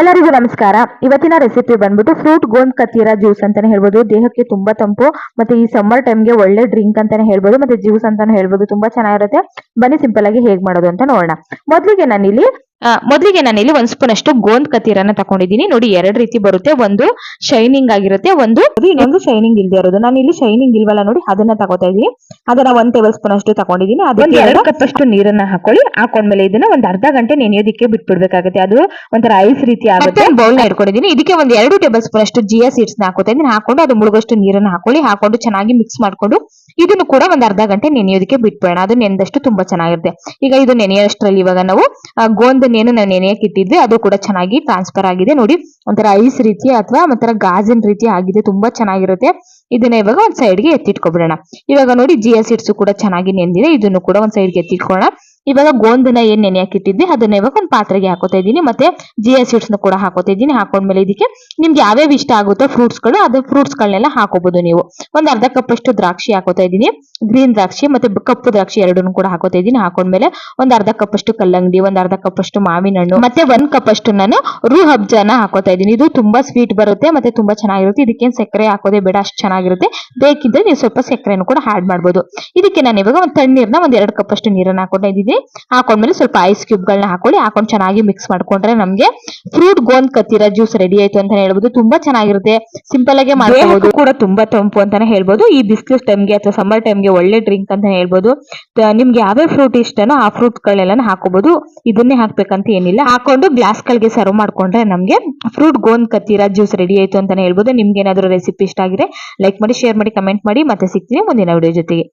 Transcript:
ಎಲ್ಲರಿಗೂ ನಮಸ್ಕಾರ. ಇವತ್ತಿನ ರೆಸಿಪಿ ಬಂದ್ಬಿಟ್ಟು ಫ್ರೂಟ್ ಗೋಂದ್ ಕತ್ತೀರ ಜ್ಯೂಸ್ ಅಂತಾನೆ ಹೇಳ್ಬೋದು. ದೇಹಕ್ಕೆ ತುಂಬಾ ತಂಪು ಮತ್ತೆ ಈ ಸಮ್ಮರ್ ಟೈಮ್ಗೆ ಒಳ್ಳೆ ಡ್ರಿಂಕ್ ಅಂತಾನೆ ಹೇಳ್ಬೋದು. ಮತ್ತೆ ಜ್ಯೂಸ್ ಅಂತಾನೆ ಹೇಳ್ಬೋದು. ತುಂಬಾ ಚೆನ್ನಾಗಿರುತ್ತೆ. ಬನ್ನಿ ಸಿಂಪಲ್ ಆಗಿ ಹೇಗ್ ಮಾಡೋದು ಅಂತ ನೋಡೋಣ. ಮೊದಲಿಗೆ ನಾನಿಲ್ಲಿ ಆ, ಮೊದಲಿಗೆ ನಾನಿಲ್ಲಿ ಒಂದ್ ಸ್ಪೂನ್ ಅಷ್ಟು ಗೋಂದ್ ಕತ್ತೀರನ್ನ ತಗೊಂಡಿದ್ದೀನಿ ನೋಡಿ ಎರಡ್ ರೀತಿ ಬರುತ್ತೆ. ಒಂದು ಶೈನಿಂಗ್ ಆಗಿರುತ್ತೆ ಒಂದು ಇನ್ನೊಂದು ಶೈನಿಂಗ್ ಇಲ್ದೇ ಇರೋದು. ನಾನು ಇಲ್ಲಿ ಶೈನಿಂಗ್ ಇಲ್ವಲ್ಲ ನೋಡಿ ಅದನ್ನ ತಗೋತಾ ಇದೀನಿ ಅದನ್ನ ಒಂದ್ ಟೇಬಲ್ ಸ್ಪೂನ್ ಅಷ್ಟು ತಗೊಂಡಿದ್ದೀನಿ ಅದಕ್ಕೆ ಎರಡು ಕಪ್ ಅಷ್ಟು ನೀರನ್ನ ಹಾಕೊಳ್ಳಿ. ಹಾಕೊಂಡ್ಮೇಲೆ ಇದನ್ನ ಒಂದ್ ಅರ್ಧ ಗಂಟೆ ನೆನೆಯೋದಕ್ಕೆ ಬಿಟ್ಬಿಡ್ಬೇಕಾಗುತ್ತೆ. ಅದು ಒಂಥರ ಐಸ್ ರೀತಿ ಆಗುತ್ತೆ. ಬೌಲ್ ಇಟ್ಕೊಂಡಿದ್ದೀನಿ. ಇದಕ್ಕೆ ಒಂದ್ ಎರಡು ಟೇಬಲ್ ಸ್ಪೂನ್ ಅಷ್ಟು ಜಿಯಾ ಸೀಡ್ಸ್ನ ಹಾಕೋತಾ ಇದೀನಿ ಹಾಕೊಂಡು ಅದು ಮುಳುಗಷ್ಟು ನೀರನ್ನ ಹಾಕೊಳ್ಳಿ. ಹಾಕೊಂಡು ಚೆನ್ನಾಗಿ ಮಿಕ್ಸ್ ಮಾಡ್ಕೊಂಡು ಇದನ್ನು ಕೂಡ ಒಂದ್ ಅರ್ಧ ಗಂಟೆ ನೆನೆಯೋದಕ್ಕೆ ಬಿಟ್ಬೇಡ ಅದು ನೆನೆದಷ್ಟು ತುಂಬಾ ಚೆನ್ನಾಗಿರುತ್ತೆ. ಈಗ ಇದು ನೆನೆಯೋಷ್ಟರಲ್ಲಿ ಇವಾಗ ನಾವು ಗೋಂದನೆಯನ್ನು ನಾವು ನೆನೆಯಕ್ಕೆ ಇಟ್ಟಿದ್ವಿ. ಅದು ಕೂಡ ಚೆನ್ನಾಗಿ ಟ್ರಾನ್ಸ್ಫರ್ ಆಗಿದೆ. ನೋಡಿ, ಒಂಥರ ಐಸ್ ರೀತಿ ಅಥವಾ ಒಂಥರ ಗಾಜಿನ ರೀತಿ ಆಗಿದೆ. ತುಂಬಾ ಚೆನ್ನಾಗಿರುತ್ತೆ. ಇದನ್ನ ಇವಾಗ ಒಂದ್ ಸೈಡ್ಗೆ ಎತ್ತಿಟ್ಕೊಬಿಡೋಣ. ಇವಾಗ ನೋಡಿ ಜಿಯಾ ಸೀಡ್ಸ್ ಕೂಡ ಚೆನ್ನಾಗಿ ನೆಂದಿದೆ. ಇದನ್ನು ಕೂಡ ಒಂದ್ ಸೈಡ್ಗೆ ಎತ್ತಿಟ್ಕೊಳ್ಳೋಣ. ಇವಾಗ ಗೋಂದನ್ನ ಏನ್ ನೆನೆಯಕ್ಕೆ ಇಟ್ಟಿದ್ವಿ ಅದನ್ನ ಇವಾಗ ಒಂದು ಪಾತ್ರೆಗೆ ಹಾಕೋತಾ ಇದ್ದೀನಿ. ಮತ್ತೆ ಜಿಯಾ ಸೀಡ್ಸ್ನ ಕೂಡ ಹಾಕೋತಾ ಇದ್ದೀನಿ. ಹಾಕೊಂಡ್ಮೇಲೆ ಇದಕ್ಕೆ ನಿಮ್ಗೆ ಯಾವ್ಯಾವ ಇಷ್ಟ ಆಗುತ್ತೋ ಫ್ರೂಟ್ಸ್ಗಳು, ಅದು ಫ್ರೂಟ್ಸ್ ಗಳನ್ನೆಲ್ಲ ಹಾಕೋಬಹುದು ನೀವು. ಒಂದ್ ಅರ್ಧ ಕಪ್ ಅಷ್ಟು ದ್ರಾಕ್ಷಿ ಹಾಕೋತಾ ಇದ್ದೀನಿ. ಗ್ರೀನ್ ದ್ರಾಕ್ಷಿ ಮತ್ತೆ ಕಪ್ಪು ದ್ರಾಕ್ಷಿ ಎರಡನ್ನು ಕೂಡ ಹಾಕೋತಾ ಇದ್ದೀನಿ. ಹಾಕೊಂಡ್ಮೇಲೆ ಒಂದ್ ಅರ್ಧ ಕಪ್ ಅಷ್ಟು ಕಲ್ಲಂಗಡಿ, ಒಂದ್ ಅರ್ಧ ಕಪ್ ಅಷ್ಟು ಮಾವಿನ ಹಣ್ಣು ಮತ್ತೆ ಒಂದ್ ಕಪ್ ಅಷ್ಟು ನಾನು ರೂ ಹಬ್ಜಾನ ಹಾಕೋತಾ ಇದ್ದೀನಿ. ಇದು ತುಂಬಾ ಸ್ವೀಟ್ ಬರುತ್ತೆ, ಮತ್ತೆ ತುಂಬಾ ಚೆನ್ನಾಗಿರುತ್ತೆ. ಇದಕ್ಕೇನು ಸಕ್ಕರೆ ಹಾಕೋದೇ ಬೇಡ, ಅಷ್ಟು ಚೆನ್ನಾಗಿರುತ್ತೆ. ಬೇಕಿದ್ರೆ ನೀವು ಸ್ವಲ್ಪ ಸಕ್ಕರೆನು ಕೂಡ ಆಡ್ ಮಾಡ್ಬೋದು. ಇದಕ್ಕೆ ನಾನು ಇವಾಗ ಒಂದು ತಣ್ಣೀರ್ನ ಒಂದ್ ಎರಡು ಕಪ್ ಅಷ್ಟು ನೀರನ್ನ ಹಾಕೊಂತಾ ಹಾಕೊಂಡ್ಮೇಲೆ ಸ್ವಲ್ಪ ಐಸ್ ಕ್ಯೂಬ್ ಗಳನ್ನ ಹಾಕೊಳ್ಳಿ ಹಾಕೊಂಡು ಚೆನ್ನಾಗಿ ಮಿಕ್ಸ್ ಮಾಡ್ಕೊಂಡ್ರೆ ನಮ್ಗೆ ಫ್ರೂಟ್ ಗೋಂದ್ ಕತ್ತಿರ ಜ್ಯೂಸ್ ರೆಡಿ ಆಯ್ತು ಅಂತಾನೆ ಹೇಳ್ಬೋದು. ತುಂಬಾ ಚೆನ್ನಾಗಿರುತ್ತೆ. ಸಿಂಪಲ್ ಆಗಿ ಮಾಡ್ಕೋಬಹುದು ಕೂಡ ತುಂಬಾ ತಂಪು ಅಂತಾನೆ ಹೇಳ್ಬೋದು. ಈ ಬಿಸ್ಕಿಸ್ ಟೈಮ್ಗೆ ಅಥವಾ ಸಮ್ಮರ್ ಟೈಮ್ಗೆ ಒಳ್ಳೆ ಡ್ರಿಂಕ್ ಅಂತಾನೆ ಹೇಳ್ಬೋದು. ನಿಮ್ಗೆ ಯಾವ್ಯಾವ ಫ್ರೂಟ್ ಇಷ್ಟನೋ ಆ ಫ್ರೂಟ್ ಗಳೆಲ್ಲ ಹಾಕೋಬಹುದು ಇದನ್ನೇ ಹಾಕ್ಬೇಕಂತ ಏನಿಲ್ಲ. ಹಾಕೊಂಡು ಗ್ಲಾಸ್ ಗಳಿಗೆ ಸರ್ವ್ ಮಾಡ್ಕೊಂಡ್ರೆ ನಮ್ಗೆ ಫ್ರೂಟ್ ಗೋಂದ್ ಕತ್ತಿರ ಜ್ಯೂಸ್ ರೆಡಿ ಆಯ್ತು ಅಂತಾನೆ ಹೇಳ್ಬೋದು. ನಿಮ್ಗೆ ಏನಾದ್ರು ರೆಸಿಪಿ ಇಷ್ಟ ಆಗಿದೆ ಲೈಕ್ ಮಾಡಿ ಶೇರ್ ಮಾಡಿ ಕಮೆಂಟ್ ಮಾಡಿ. ಮತ್ತೆ ಸಿಗ್ತೀನಿ ಮುಂದಿನ ವಿಡಿಯೋ ಜೊತೆಗೆ.